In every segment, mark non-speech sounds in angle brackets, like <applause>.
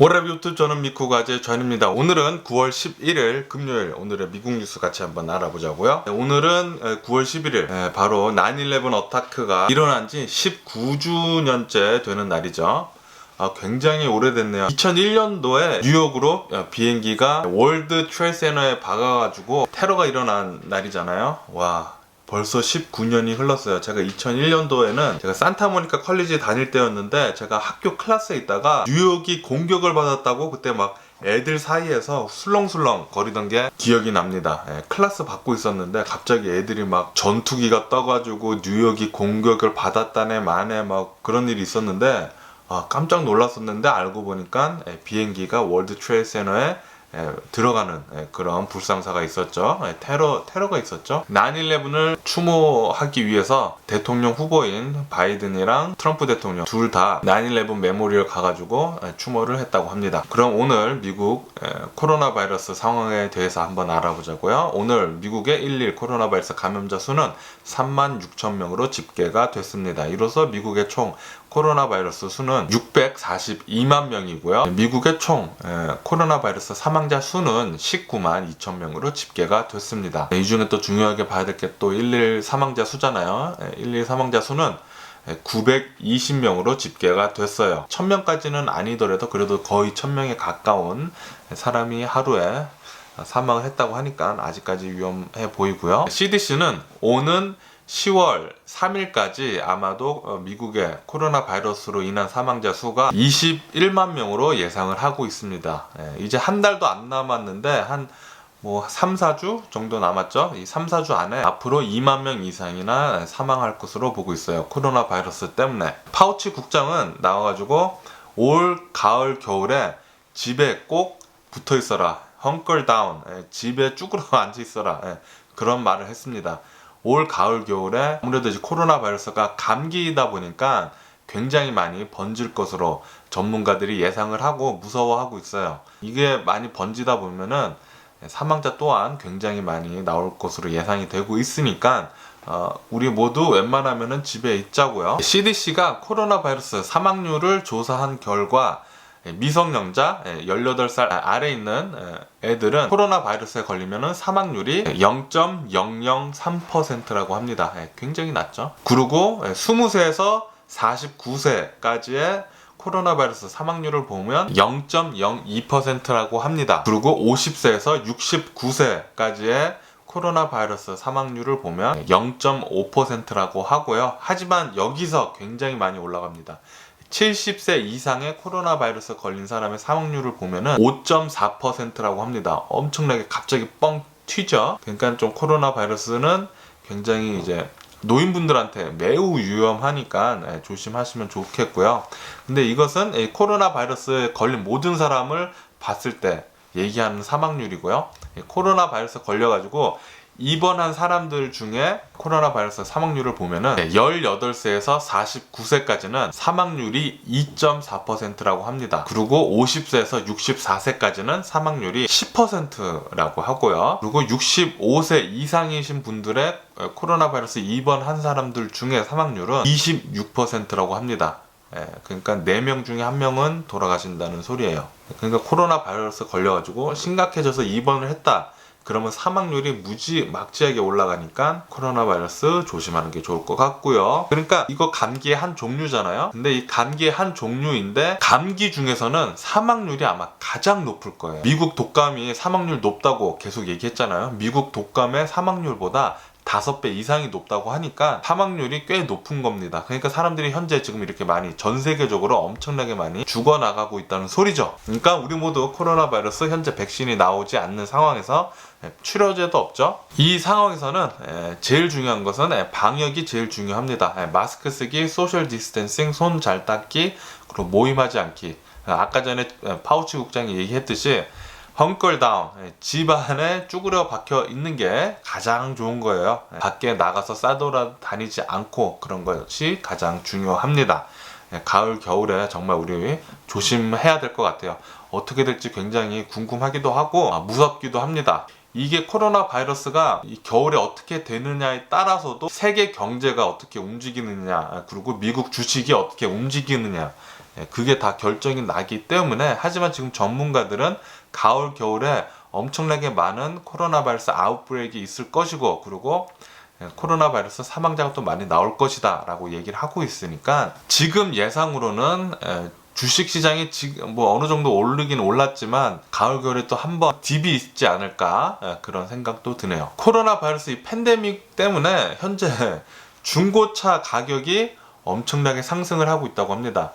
월요일부터 저는 미쿠 가제 전입니다. 오늘은 9월 11일 금요일 오늘의 미국 뉴스 같이 한번 알아보자고요. 네, 오늘은 9월 11일 바로 9/11 어타크가 일어난 지 19주년째 되는 날이죠. 아, 굉장히 오래됐네요. 2001년도에 뉴욕으로 어, 비행기가 월드 트레이 센터에 박아가지고 테러가 일어난 날이잖아요. 와. 벌써 19년이 흘렀어요. 제가 2001년도에는 제가 산타모니카 컬리지 다닐 때였는데 제가 학교 클래스에 있다가 뉴욕이 공격을 받았다고 그때 막 애들 사이에서 술렁술렁 거리던 게 기억이 납니다. 예, 클래스 받고 있었는데 갑자기 애들이 막 전투기가 떠가지고 뉴욕이 공격을 받았다네 만에 막 그런 일이 있었는데 아, 깜짝 놀랐었는데 알고 보니까 예, 비행기가 월드 트레이드 센터에 예, 들어가는 예, 그런 불상사가 있었죠. 예, 테러 테러가 있었죠. 9/11을 추모하기 위해서 대통령 후보인 바이든이랑 트럼프 대통령 둘 다 9/11 메모리얼 가가지고 예, 추모를 했다고 합니다. 그럼 오늘 미국 예, 코로나 바이러스 상황에 대해서 한번 알아보자고요. 오늘 미국의 1일 코로나 바이러스 감염자 수는 3만 6천 명으로 집계가 됐습니다. 이로써 미국의 총 코로나 바이러스 수는 642만 명이고요. 미국의 총 예, 코로나 바이러스 사망자 수는 19만 2천 명으로 집계가 됐습니다. 이 중에 또 중요하게 봐야 될 게 또 1일 사망자 수잖아요. 1일 사망자 수는 920명으로 집계가 됐어요. 1000명까지는 아니더라도 그래도 거의 1000명에 가까운 사람이 하루에 사망을 했다고 하니까 아직까지 위험해 보이고요. CDC는 오는 10월 3일까지 아마도 어, 미국의 코로나 바이러스로 인한 사망자 수가 21만 명으로 예상을 하고 있습니다. 예, 이제 한 달도 안 남았는데 한 뭐 3, 4주 정도 남았죠. 이 3, 4주 안에 앞으로 2만 명 이상이나 사망할 것으로 보고 있어요. 코로나 바이러스 때문에. 파우치 국장은 나와가지고 올 가을 겨울에 집에 꼭 붙어 있어라. 헝클 다운. 예, 집에 쭈그러 <laughs> 앉아 있어라. 예, 그런 말을 했습니다. 올 가을 겨울에 아무래도 이제 코로나 바이러스가 감기이다 보니까 굉장히 많이 번질 것으로 전문가들이 예상을 하고 무서워하고 있어요. 이게 많이 번지다 보면은 사망자 또한 굉장히 많이 나올 것으로 예상이 되고 있으니까 어, 우리 모두 웬만하면은 집에 있자고요. CDC가 코로나 바이러스 사망률을 조사한 결과 미성년자 18살 아래 있는 애들은 코로나 바이러스에 걸리면 사망률이 0.003%라고 합니다. 굉장히 낮죠. 그리고 20세에서 49세까지의 코로나 바이러스 사망률을 보면 0.02%라고 합니다. 그리고 50세에서 69세까지의 코로나 바이러스 사망률을 보면 0.5%라고 하고요. 하지만 여기서 굉장히 많이 올라갑니다. 70세 이상의 코로나 바이러스 걸린 사람의 사망률을 보면은 5.4%라고 합니다. 엄청나게 갑자기 뻥 튀죠. 그러니까 좀 코로나 바이러스는 굉장히 이제 노인분들한테 매우 위험하니까 예, 조심하시면 좋겠고요. 근데 이것은 코로나 바이러스에 걸린 모든 사람을 봤을 때 얘기하는 사망률이고요. 코로나 바이러스 걸려가지고 입원한 사람들 중에 코로나 바이러스 사망률을 보면은 18세에서 49세까지는 사망률이 2.4%라고 합니다. 그리고 50세에서 64세까지는 사망률이 10%라고 하고요. 그리고 65세 이상이신 분들의 코로나 바이러스 입원한 사람들 중에 사망률은 26%라고 합니다. 예, 그러니까 4명 중에 1명은 돌아가신다는 소리예요. 그러니까 코로나 바이러스 걸려가지고 심각해져서 입원을 했다. 그러면 사망률이 무지 막지하게 올라가니까 코로나 바이러스 조심하는 게 좋을 것 같고요. 그러니까 이거 감기의 한 종류잖아요. 근데 이 감기의 한 종류인데 감기 중에서는 사망률이 아마 가장 높을 거예요. 미국 독감이 사망률 높다고 계속 얘기했잖아요. 미국 독감의 사망률보다 다섯 배 이상이 높다고 하니까 사망률이 꽤 높은 겁니다. 그러니까 사람들이 현재 지금 이렇게 많이 전 세계적으로 엄청나게 많이 죽어나가고 있다는 소리죠. 그러니까 우리 모두 코로나 바이러스 현재 백신이 나오지 않는 상황에서 치료제도 없죠. 이 상황에서는 제일 중요한 것은 방역이 제일 중요합니다. 마스크 쓰기, 소셜 디스텐싱, 손 잘 닦기, 그리고 모임하지 않기. 아까 전에 파우치 국장이 얘기했듯이 헝클다운 예, 집 안에 쭈그려 박혀 있는 게 가장 좋은 거예요. 예, 밖에 나가서 싸돌아 다니지 않고 그런 것이 가장 중요합니다. 예, 가을 겨울에 정말 우리 조심해야 될 것 같아요. 어떻게 될지 굉장히 궁금하기도 하고 아, 무섭기도 합니다. 이게 코로나 바이러스가 겨울에 어떻게 되느냐에 따라서도 세계 경제가 어떻게 움직이느냐 그리고 미국 주식이 어떻게 움직이느냐 예, 그게 다 결정이 나기 때문에 하지만 지금 전문가들은 가을 겨울에 엄청나게 많은 코로나 바이러스 아웃브레이크가 있을 것이고 그리고 예, 코로나 바이러스 사망자가 또 많이 나올 것이다 라고 얘기를 하고 있으니까 지금 예상으로는 예, 주식 시장이 지금 뭐 어느 정도 오르긴 올랐지만 가을 겨울에 또 한번 딥이 있지 않을까 예, 그런 생각도 드네요. 코로나 바이러스 이 팬데믹 때문에 현재 중고차 가격이 엄청나게 상승을 하고 있다고 합니다.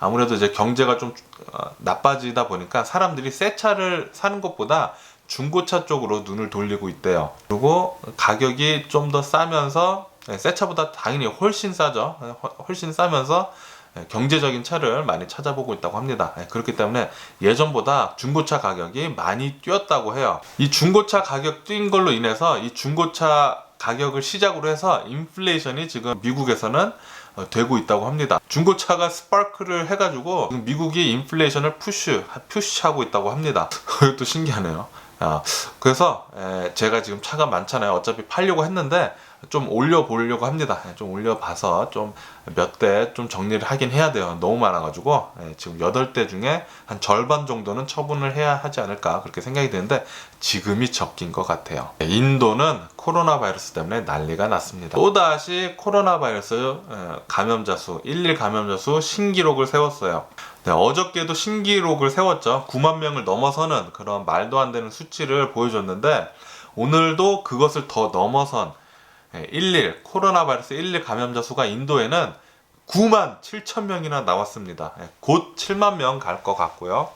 예, 아무래도 이제 경제가 좀 어, 나빠지다 보니까 사람들이 새 차를 사는 것보다 중고차 쪽으로 눈을 돌리고 있대요. 그리고 가격이 좀 더 싸면서 예, 새 차보다 당연히 훨씬 싸죠. 예, 훨- 훨씬 싸면서 예, 경제적인 차를 많이 찾아보고 있다고 합니다. 예, 그렇기 때문에 예전보다 중고차 가격이 많이 뛰었다고 해요. 이 중고차 가격 뛴 걸로 인해서 이 중고차 가격을 시작으로 해서 인플레이션이 지금 미국에서는 어, 되고 있다고 합니다. 중고차가 스파크를 해가지고 미국이 인플레이션을 푸쉬, 푸시하고 있다고 합니다. <laughs> 이것도 신기하네요. 아, 그래서 에, 제가 지금 차가 많잖아요. 어차피 팔려고 했는데 좀 올려보려고 합니다. 예, 좀 올려봐서 좀 몇 대 좀 정리를 하긴 해야 돼요. 너무 많아가지고 예, 지금 8대 중에 한 절반 정도는 처분을 해야 하지 않을까 그렇게 생각이 드는데 지금이 적긴 것 같아요. 예, 인도는 코로나 바이러스 때문에 난리가 났습니다. 또다시 코로나 바이러스 예, 감염자 수, 1일 감염자 수 신기록을 세웠어요. 네, 어저께도 신기록을 세웠죠. 9만 명을 넘어서는 그런 말도 안 되는 수치를 보여줬는데 오늘도 그것을 더 넘어선 1일 코로나 바이러스 1일 감염자 수가 인도에는 9만 7천 명이나 나왔습니다. 예, 곧 7만 명 갈 것 같고요.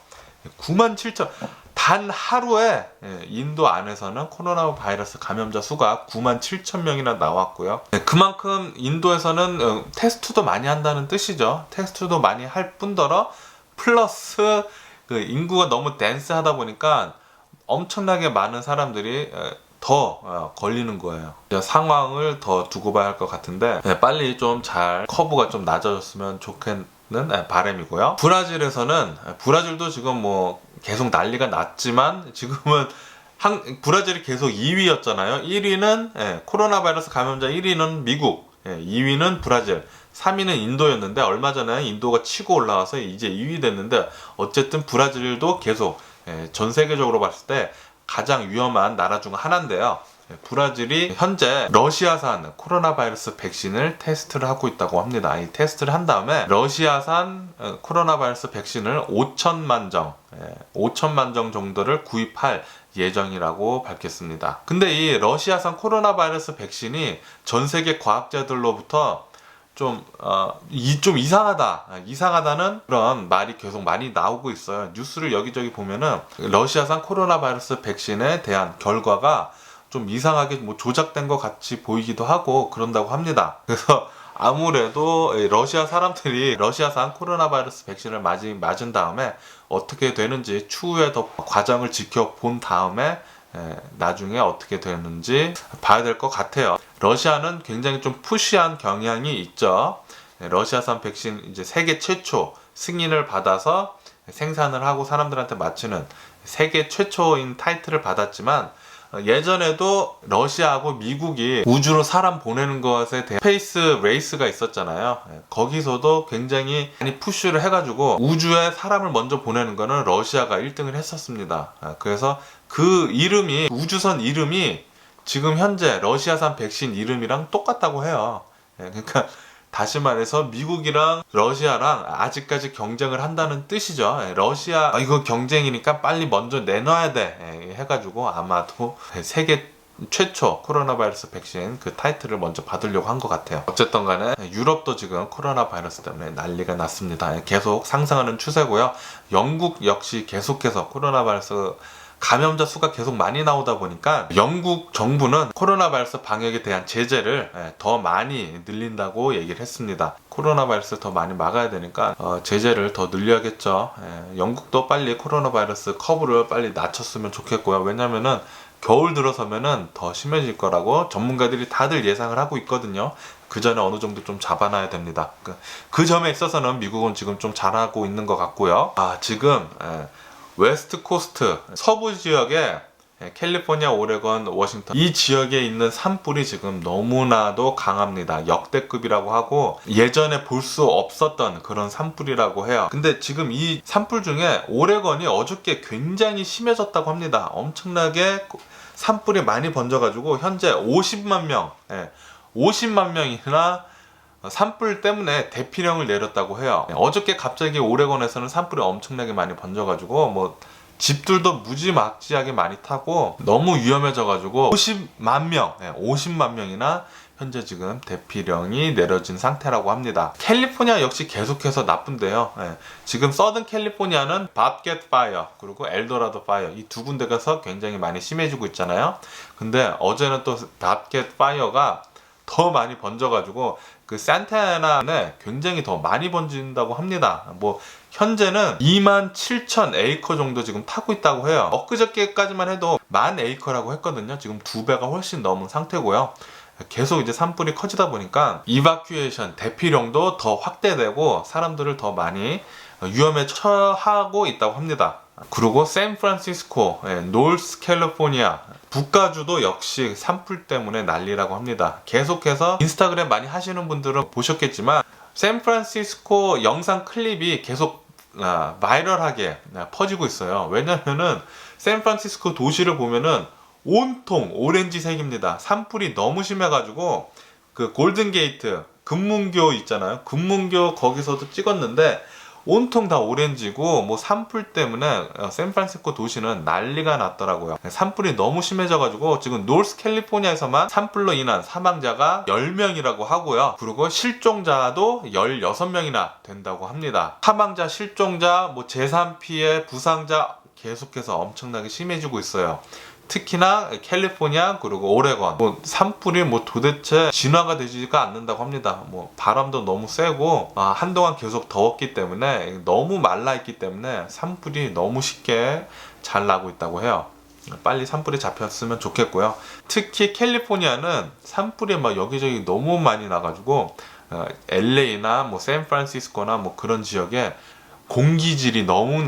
9만 7천 단 하루에 예, 인도 안에서는 코로나 바이러스 감염자 수가 9만 7천 명이나 나왔고요. 예, 그만큼 인도에서는 어, 테스트도 많이 한다는 뜻이죠. 테스트도 많이 할 뿐더러 플러스 그 인구가 너무 댄스하다 보니까 엄청나게 많은 사람들이 에, 더 어, 걸리는 거예요. 상황을 더 두고 봐야 할 것 같은데 네, 빨리 좀 잘 커브가 좀 낮아졌으면 좋겠는 네, 바람이고요. 브라질에서는 에, 브라질도 지금 뭐 계속 난리가 났지만 지금은 한, 브라질이 계속 2위였잖아요. 1위는 예, 코로나 바이러스 감염자 1위는 미국, 예, 2위는 브라질, 3위는 인도였는데 얼마 전에 인도가 치고 올라와서 이제 2위 됐는데 어쨌든 브라질도 계속 예, 전 세계적으로 봤을 때 가장 위험한 나라 중 하나인데요. 예, 브라질이 현재 러시아산 코로나 바이러스 백신을 테스트를 하고 있다고 합니다. 이 테스트를 한 다음에 러시아산 어, 코로나 바이러스 백신을 5천만 정, 예, 5천만 정 정도를 구입할 예정이라고 밝혔습니다. 근데 이 러시아산 코로나 바이러스 백신이 전 세계 과학자들로부터 좀, 어, 이, 좀 이상하다. 아, 이상하다는 그런 말이 계속 많이 나오고 있어요. 뉴스를 여기저기 보면은 러시아산 코로나 바이러스 백신에 대한 결과가 좀 이상하게 뭐 조작된 것 같이 보이기도 하고 그런다고 합니다. 그래서 아무래도 이 러시아 사람들이 러시아산 코로나 바이러스 백신을 맞은, 다음에 어떻게 되는지 추후에 더 과정을 지켜본 다음에 에, 나중에 어떻게 되는지 봐야 될 것 같아요. 러시아는 굉장히 좀 푸시한 경향이 있죠. 에, 러시아산 백신 이제 세계 최초 승인을 받아서 생산을 하고 사람들한테 맞추는 세계 최초인 타이틀을 받았지만 어, 예전에도 러시아하고 미국이 우주로 사람 보내는 것에 대한 스페이스 레이스가 있었잖아요. 예, 거기서도 굉장히 많이 푸쉬를 해가지고 우주에 사람을 먼저 보내는 거는 러시아가 1등을 했었습니다. 아, 그래서 그 이름이 우주선 이름이 지금 현재 러시아산 백신 이름이랑 똑같다고 해요. 예, 그러니까 다시 말해서 미국이랑 러시아랑 아직까지 경쟁을 한다는 뜻이죠. 예, 러시아 아, 이거 경쟁이니까 빨리 먼저 내놔야 돼 예, 해가지고 아마도 세계 최초 코로나 바이러스 백신 그 타이틀을 먼저 받으려고 한 것 같아요. 어쨌든 간에 유럽도 지금 코로나 바이러스 때문에 난리가 났습니다. 예, 계속 상승하는 추세고요. 영국 역시 계속해서 코로나 바이러스 감염자 수가 계속 많이 나오다 보니까 영국 정부는 코로나 바이러스 방역에 대한 제재를 예, 더 많이 늘린다고 얘기를 했습니다. 코로나 바이러스 더 많이 막아야 되니까 어, 제재를 더 늘려야겠죠. 예, 영국도 빨리 코로나 바이러스 커브를 빨리 낮췄으면 좋겠고요. 왜냐면은 겨울 들어서면은 더 심해질 거라고 전문가들이 다들 예상을 하고 있거든요. 그 전에 어느 정도 좀 잡아놔야 됩니다. 그, 그 점에 있어서는 미국은 지금 좀 잘하고 있는 것 같고요. 아 지금 예, 웨스트 코스트 서부 지역에 예, 캘리포니아, 오레건, 워싱턴 이 지역에 있는 산불이 지금 너무나도 강합니다. 역대급이라고 하고 예전에 볼 수 없었던 그런 산불이라고 해요. 근데 지금 이 산불 중에 오레건이 어저께 굉장히 심해졌다고 합니다. 엄청나게 산불이 많이 번져가지고 현재 50만 명, 예, 50만 명이나 산불 때문에 대피령을 내렸다고 해요. 어저께 갑자기 오레곤에서는 산불이 엄청나게 많이 번져가지고 뭐 집들도 무지막지하게 많이 타고 너무 위험해져가지고 50만 명, 네, 50만 명이나 현재 지금 대피령이 내려진 상태라고 합니다. 캘리포니아 역시 계속해서 나쁜데요. 네, 지금 서든 캘리포니아는 밥겟 파이어 그리고 엘도라도 파이어 이 두 군데가서 굉장히 많이 심해지고 있잖아요. 근데 어제는 또 밥겟 파이어가 더 많이 번져가지고 그 산타나에 굉장히 더 많이 번진다고 합니다. 뭐 현재는 2만 7천 에이커 정도 지금 타고 있다고 해요. 엊그저께까지만 해도 만 에이커라고 했거든요. 지금 두 배가 훨씬 넘은 상태고요. 계속 이제 산불이 커지다 보니까 이바큐에이션 대피령도 더 확대되고 사람들을 더 많이 위험에 처하고 있다고 합니다. 그리고 샌프란시스코, 예, 노스 캘리포니아, 북가주도 역시 산불 때문에 난리라고 합니다. 계속해서 인스타그램 많이 하시는 분들은 보셨겠지만 샌프란시스코 영상 클립이 계속 아, 바이럴하게 아, 퍼지고 있어요. 왜냐면은 샌프란시스코 도시를 보면은 온통 오렌지색입니다. 산불이 너무 심해가지고 그 골든 게이트 금문교 있잖아요. 금문교 거기서도 찍었는데 온통 다 오렌지고 뭐 산불 때문에 어, 샌프란시스코 도시는 난리가 났더라고요. 산불이 너무 심해져가지고 지금 노스 캘리포니아에서만 산불로 인한 사망자가 10명이라고 하고요. 그리고 실종자도 16명이나 된다고 합니다. 사망자, 실종자, 뭐 재산 피해, 부상자 계속해서 엄청나게 심해지고 있어요. 특히나 캘리포니아 그리고 오레건 뭐 산불이 뭐 도대체 진화가 되지가 않는다고 합니다. 뭐 바람도 너무 세고 아, 한동안 계속 더웠기 때문에 너무 말라 있기 때문에 산불이 너무 쉽게 잘 나고 있다고 해요. 빨리 산불이 잡혔으면 좋겠고요. 특히 캘리포니아는 산불이 막 여기저기 너무 많이 나가지고 어, LA나 뭐 샌프란시스코나 뭐 그런 지역에 공기질이 너무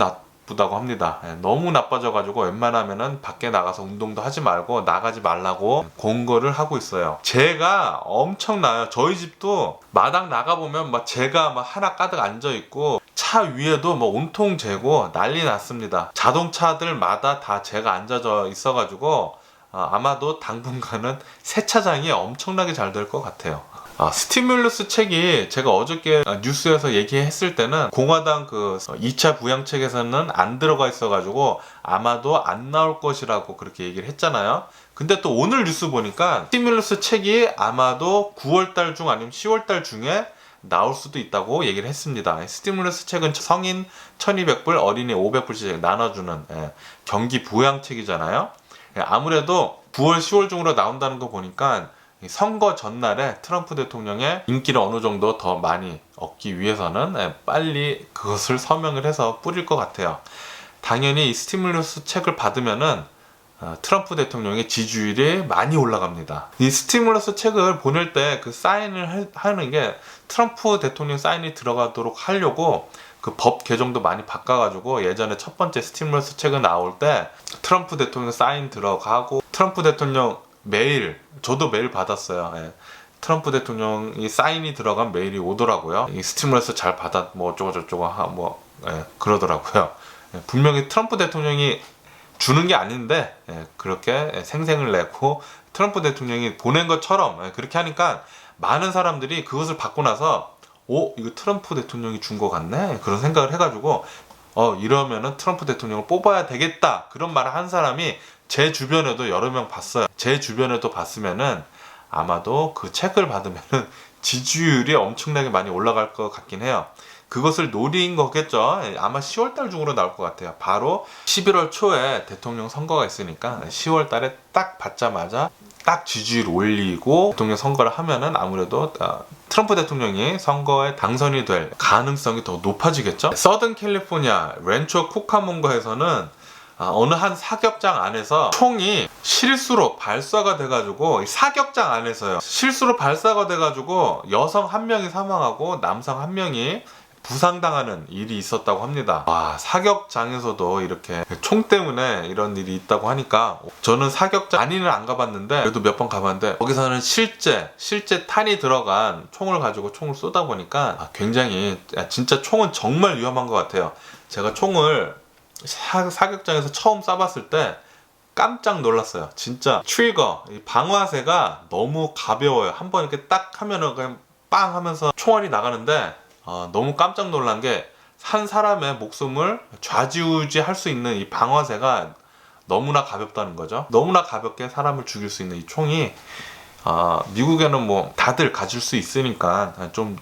나쁘다고 합니다. 예, 너무 나빠져가지고 웬만하면은 밖에 나가서 운동도 하지 말고 나가지 말라고 공고를 하고 있어요. 재가 엄청나요. 저희 집도 마당 나가보면 막 재가 막 하나 가득 앉아 있고 차 위에도 뭐 온통 재고 난리 났습니다. 자동차들마다 다 재가 앉아져 있어가지고 아, 아마도 당분간은 세차장이 엄청나게 잘 될 것 같아요. 아, 스티뮬러스 책이 제가 어저께 뉴스에서 얘기했을 때는 공화당 그 2차 부양책에서는 안 들어가 있어가지고 아마도 안 나올 것이라고 그렇게 얘기를 했잖아요. 근데 또 오늘 뉴스 보니까 스티뮬러스 책이 아마도 9월달 중 아니면 10월달 중에 나올 수도 있다고 얘기를 했습니다. 스티뮬러스 책은 성인 1200불, 어린이 500불씩 나눠주는 예, 경기 부양책이잖아요. 예, 아무래도 9월, 10월 중으로 나온다는 거 보니까 이 선거 전날에 트럼프 대통령의 인기를 어느 정도 더 많이 얻기 위해서는 예, 빨리 그것을 서명을 해서 뿌릴 것 같아요. 당연히 이 스티뮬러스 책을 받으면은 어, 트럼프 대통령의 지지율이 많이 올라갑니다. 이 스티뮬러스 책을 보낼 때 그 사인을 할- 하는 게 트럼프 대통령 사인이 들어가도록 하려고 그 법 개정도 많이 바꿔가지고 예전에 첫 번째 스티뮬러스 책을 나올 때 트럼프 대통령 사인 들어가고 트럼프 대통령 메일 저도 메일 받았어요. 예. 트럼프 대통령이 사인이 들어간 메일이 오더라고요. 이 스티뮬러스 잘 받았 뭐 어쩌고 저쩌고 하뭐 예, 그러더라고요. 예, 분명히 트럼프 대통령이 주는 게 아닌데 예, 그렇게 생생을 내고 트럼프 대통령이 보낸 것처럼 예, 그렇게 하니까 많은 사람들이 그것을 받고 나서 오 이거 트럼프 대통령이 준 것 같네 그런 생각을 해가지고 어 이러면은 트럼프 대통령을 뽑아야 되겠다 그런 말을 한 사람이 제 주변에도 여러 명 봤어요 제 주변에도 봤으면은 아마도 그 책을 받으면은 <laughs> 지지율이 엄청나게 많이 올라갈 것 같긴 해요 그것을 노린 거겠죠. 아마 10월 달 중으로 나올 것 같아요. 바로 11월 초에 대통령 선거가 있으니까 10월 달에 딱 받자마자 딱 지지율 올리고 대통령 선거를 하면은 아무래도 어, 트럼프 대통령이 선거에 당선이 될 가능성이 더 높아지겠죠. 서든 캘리포니아 렌초 쿠카몬거에서는 아, 어느 한 사격장 안에서 총이 실수로 발사가 돼가지고 이 사격장 안에서요 실수로 발사가 돼가지고 여성 한 명이 사망하고 남성 한 명이 부상당하는 일이 있었다고 합니다. 와, 사격장에서도 이렇게 총 때문에 이런 일이 있다고 하니까 저는 사격장 많이는 안 가봤는데 그래도 몇 번 가봤는데 거기서는 실제 실제 탄이 들어간 총을 가지고 총을 쏘다 보니까 아, 굉장히 야, 진짜 총은 정말 위험한 것 같아요. 제가 총을 사, 사격장에서 처음 쏴봤을 때 깜짝 놀랐어요. 진짜 트리거 이 방아쇠가 너무 가벼워요. 한 번 이렇게 딱 하면은 그냥 빵 하면서 총알이 나가는데 어, 너무 깜짝 놀란 게 한 사람의 목숨을 좌지우지 할 수 있는 이 방아쇠가 너무나 가볍다는 거죠. 너무나 가볍게 사람을 죽일 수 있는 이 총이 아, 미국에는 뭐 다들 가질 수 있으니까 좀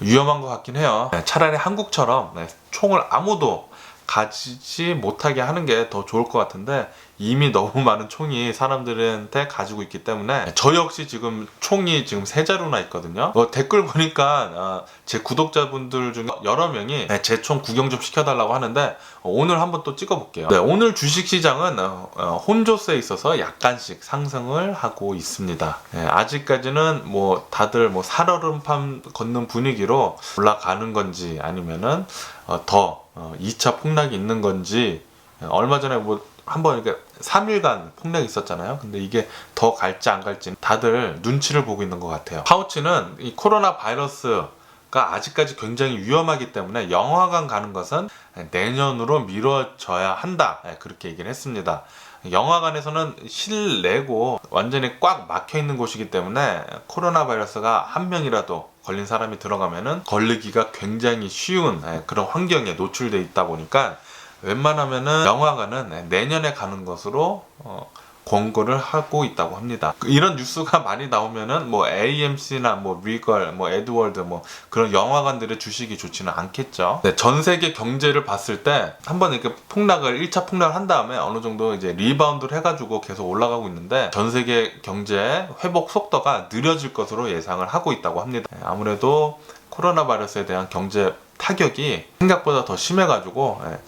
위험한 것 같긴 해요. 네, 차라리 한국처럼 네, 총을 아무도 가지지 못하게 하는 게 더 좋을 것 같은데 이미 너무 많은 총이 사람들한테 가지고 있기 때문에 저 역시 지금 총이 지금 세 자루나 있거든요. 어, 댓글 보니까 아, 제 구독자분들 중에 여러 명이 제 총 구경 좀 시켜달라고 하는데 어, 오늘 한번 또 찍어볼게요. 네, 오늘 주식시장은 어, 어, 혼조세에 있어서 약간씩 상승을 하고 있습니다. 네, 아직까지는 뭐 다들 뭐 살얼음판 걷는 분위기로 올라가는 건지 아니면은 어, 더 어, 2차 폭락이 있는 건지 어, 얼마 전에 뭐 한번 이렇게 3일간 폭락이 있었잖아요. 근데 이게 더 갈지 안 갈지 다들 눈치를 보고 있는 것 같아요. 파우치는 이 코로나 바이러스 가 아직까지 굉장히 위험하기 때문에 영화관 가는 것은 내년으로 미뤄져야 한다. 예, 그렇게 얘기를 했습니다. 영화관에서는 실내고 완전히 꽉 막혀 있는 곳이기 때문에 코로나 바이러스가 한 명이라도 걸린 사람이 들어가면은 걸리기가 굉장히 쉬운 예, 그런 환경에 노출돼 있다 보니까 웬만하면은 영화관은 내년에 가는 것으로 어, 권고를 하고 있다고 합니다. 그 이런 뉴스가 <laughs> 많이 나오면은 뭐 AMC나 뭐 리걸, 뭐 에드월드 뭐 그런 영화관들의 주식이 좋지는 않겠죠. 네, 전 세계 경제를 봤을 때 한번 이렇게 폭락을 1차 폭락을 한 다음에 어느 정도 이제 리바운드를 해가지고 계속 올라가고 있는데 전 세계 경제 회복 속도가 느려질 것으로 예상을 하고 있다고 합니다. 네, 아무래도 코로나 바이러스에 대한 경제 타격이 생각보다 더 심해가지고 예,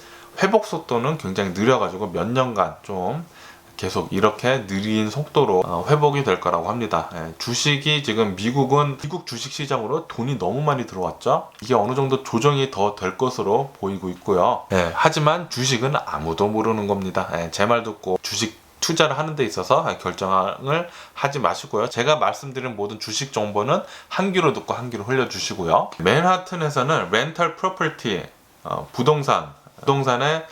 회복 속도는 굉장히 느려가지고 몇 년간 좀 계속 이렇게 느린 속도로 어, 회복이 될 거라고 합니다. 예, 주식이 지금 미국은 미국 주식 시장으로 돈이 너무 많이 들어왔죠. 이게 어느 정도 조정이 더 될 것으로 보이고 있고요. 예, 하지만 주식은 아무도 모르는 겁니다. 제 말 듣고 주식 투자를 하는 데 있어서 결정을 하지 마시고요. 제가 말씀드린 모든 주식 정보는 한 귀로 듣고 한 귀로 흘려주시고요. 맨하튼에서는 렌탈 프로퍼티 어, 부동산 부동산의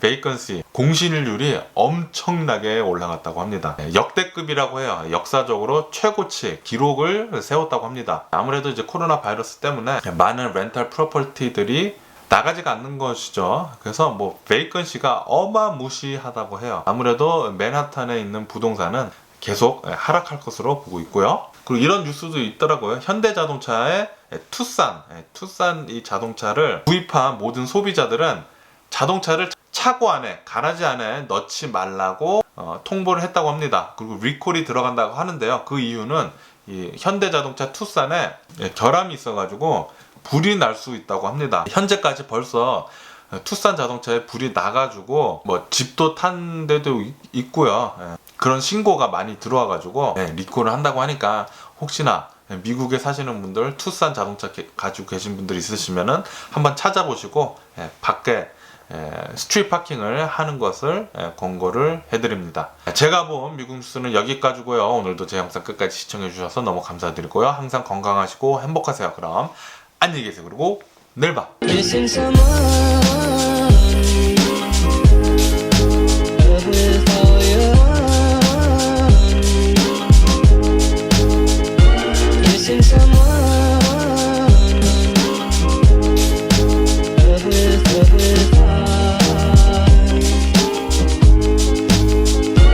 베이컨시 공실률이 엄청나게 올라갔다고 합니다. 네, 역대급이라고 해요. 역사적으로 최고치 기록을 세웠다고 합니다. 아무래도 이제 코로나 바이러스 때문에 많은 렌탈 프로퍼티들이 나가지가 않는 것이죠. 그래서 뭐 베이컨시가 어마무시하다고 해요. 아무래도 맨하탄에 있는 부동산은 계속 하락할 것으로 보고 있고요. 그리고 이런 뉴스도 있더라고요. 현대자동차의 투싼, 투싼 이 자동차를 구입한 모든 소비자들은 자동차를 차고 안에 가라지 안에 넣지 말라고 어, 통보를 했다고 합니다. 그리고 리콜이 들어간다고 하는데요. 그 이유는 이 현대자동차 투싼에 예, 결함이 있어가지고 불이 날 수 있다고 합니다. 현재까지 벌써 투싼 자동차에 불이 나가지고 뭐 집도 탄 데도 있, 고요 예. 그런 신고가 많이 들어와가지고 예, 리콜을 한다고 하니까 혹시나 미국에 사시는 분들 투싼 자동차 가지고 계신 분들 있으시면은 한번 찾아보시고 예, 밖에 예, 스트리트 파킹을 하는 것을 예, 권고를 해드립니다. 제가 본 미국 뉴스는 여기까지고요. 오늘도 제 영상 끝까지 시청해 주셔서 너무 감사드리고요. 항상 건강하시고 행복하세요. 그럼 안녕히 계세요. 그리고 내일 봐. since